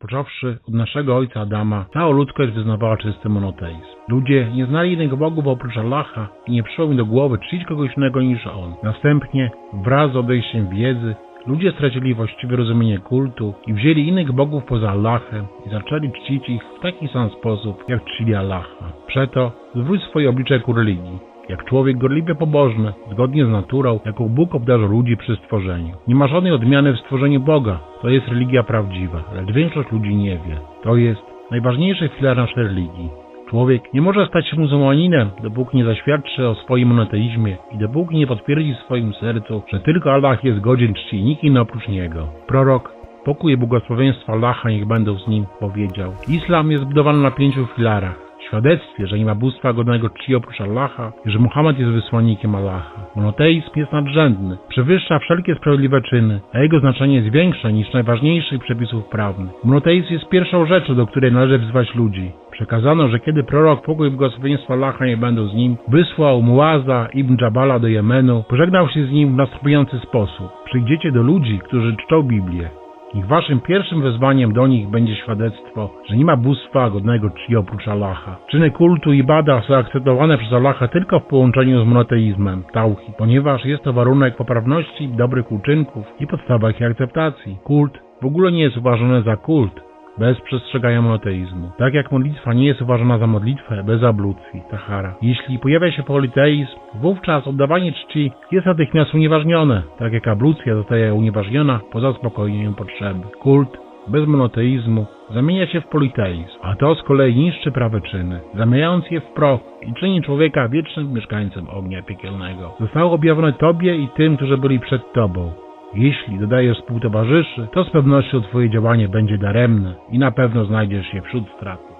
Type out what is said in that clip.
Począwszy od naszego ojca Adama, cała ludzkość wyznawała czysty monoteizm. Ludzie nie znali innych bogów oprócz Allaha i nie przyszło im do głowy czcić kogoś innego niż On. Następnie, wraz z odejściem wiedzy, ludzie stracili właściwe rozumienie kultu i wzięli innych bogów poza Allahem i zaczęli czcić ich w taki sam sposób, jak czcili Allaha. Przeto zwróć swoje oblicze ku religii. Jak człowiek gorliwie pobożny, zgodnie z naturą, jaką Bóg obdarzył ludzi przy stworzeniu. Nie ma żadnej odmiany w stworzeniu Boga. To jest religia prawdziwa, lecz większość ludzi nie wie. To jest najważniejszy filar naszej religii. Człowiek nie może stać się muzułmaninem, dopóki nie zaświadczy o swoim monoteizmie i dopóki nie potwierdzi w swoim sercu, że tylko Allah jest godzien czci nikt inny oprócz Niego. Prorok, pokój i błogosławieństwa Allaha niech będą z nim, powiedział. Islam jest zbudowany na pięciu filarach. Świadectwie, że nie ma bóstwa godnego czci oprócz Allaha i że Muhammad jest wysłannikiem Allaha. Monoteizm jest nadrzędny, przewyższa wszelkie sprawiedliwe czyny, a jego znaczenie jest większe niż najważniejszych przepisów prawnych. Monoteizm jest pierwszą rzeczą, do której należy wzywać ludzi. Przekazano, że kiedy prorok pokój i błogosławieństwo Allaha nie będą z nim, wysłał Muaza ibn Jabala do Jemenu, pożegnał się z nim w następujący sposób. Przyjdziecie do ludzi, którzy czczą Biblię. Ich waszym pierwszym wezwaniem do nich będzie świadectwo, że nie ma bóstwa godnego czci oprócz Allaha. Czyny kultu i bada są akceptowane przez Allaha tylko w połączeniu z monoteizmem, tauhid, ponieważ jest to warunek poprawności, dobrych uczynków i podstawa ich akceptacji. Kult w ogóle nie jest uważany za kult bez przestrzegania monoteizmu. Tak jak modlitwa nie jest uważana za modlitwę bez ablucji, tahara. Jeśli pojawia się politeizm, wówczas oddawanie czci jest natychmiast unieważnione, tak jak ablucja zostaje unieważniona po zaspokojeniu potrzeby. Kult bez monoteizmu zamienia się w politeizm, a to z kolei niszczy prawe czyny, zamieniając je w proch i czyni człowieka wiecznym mieszkańcem ognia piekielnego. Zostało objawione Tobie i tym, którzy byli przed Tobą. Jeśli dodajesz współtowarzyszy, to z pewnością Twoje działanie będzie daremne i na pewno znajdziesz się wśród strat.